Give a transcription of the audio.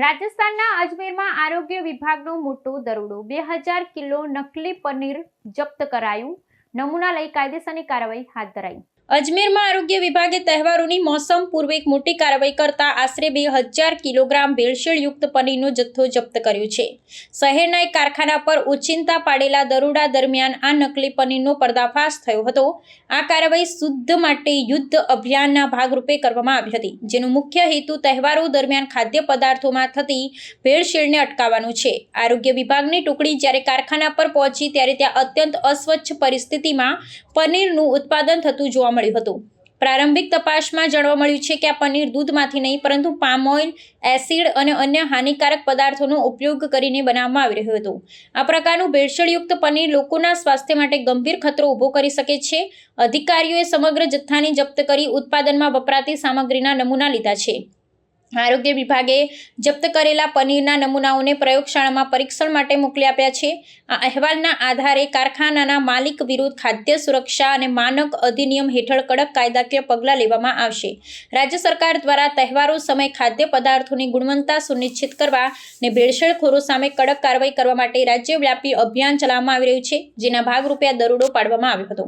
રાજસ્થાનના અજમેરમાં આરોગ્ય વિભાગનો મોટો દરોડો. બે હજાર કિલો નકલી પનીર જપ્ત કરાયું. નમૂના લઈ કાયદેસરની કાર્યવાહી હાથ ધરાઈ. અજમેરમાં આરોગ્ય વિભાગે તહેવારોની મોસમ પૂર્વે એક મોટી કાર્યવાહી કરતા આશરે બે હજાર કિલોગ્રામ ભેળસેળયુક્ત પનીરનો જથ્થો જપ્ત કર્યો છે. શહેરના એક કારખાના પર ઓચિંતા પાડેલા દરોડા દરમિયાન આ નકલી પનીરનો પર્દાફાશ થયો હતો. આ કાર્યવાહી શુદ્ધ માટે યુદ્ધ અભિયાનના ભાગરૂપે કરવામાં આવી હતી, જેનો મુખ્ય હેતુ તહેવારો દરમિયાન ખાદ્ય પદાર્થોમાં થતી ભેળસેળને અટકાવવાનો છે. આરોગ્ય વિભાગની ટુકડી જ્યારે કારખાના પર પહોંચી ત્યારે ત્યાં અત્યંત અસ્વચ્છ પરિસ્થિતિમાં પનીરનું ઉત્પાદન થતું જોવા મળ્યું હતું. પ્રારંભિક તપાસમાં જાણવા મળ્યું છે કે આ પનીર દૂધમાંથી નહીં, પરંતુ પામ ઓઇલ, એસિડ અને અન્ય હાનિકારક પદાર્થોનો ઉપયોગ કરીને બનાવવામાં આવી રહ્યું હતું. આ પ્રકારનું ભેળસેળયુક્ત પનીર લોકોના સ્વાસ્થ્ય માટે ગંભીર ખતરો ઊભો કરી શકે છે. અધિકારીઓએ સમગ્ર જથ્થાની જપ્ત કરી ઉત્પાદનમાં વપરાતી સામગ્રીના નમૂના લીધા છે. આરોગ્ય વિભાગે જપ્ત કરેલા પનીરના નમૂનાઓને પ્રયોગશાળામાં પરીક્ષણ માટે મોકલી આપ્યા છે. આ અહેવાલના આધારે કારખાનાના માલિક વિરુદ્ધ ખાદ્ય સુરક્ષા અને માનક અધિનિયમ હેઠળ કડક કાયદાકીય પગલાં લેવામાં આવશે. રાજ્ય સરકાર દ્વારા તહેવારો સમય ખાદ્ય પદાર્થોની ગુણવત્તા સુનિશ્ચિત કરવા અને ભેળસેળખોરો સામે કડક કાર્યવાહી કરવા માટે રાજ્યવ્યાપી અભિયાન ચલાવવામાં આવી રહ્યું છે, જેના ભાગરૂપે આ દરોડો પાડવામાં આવ્યો હતો.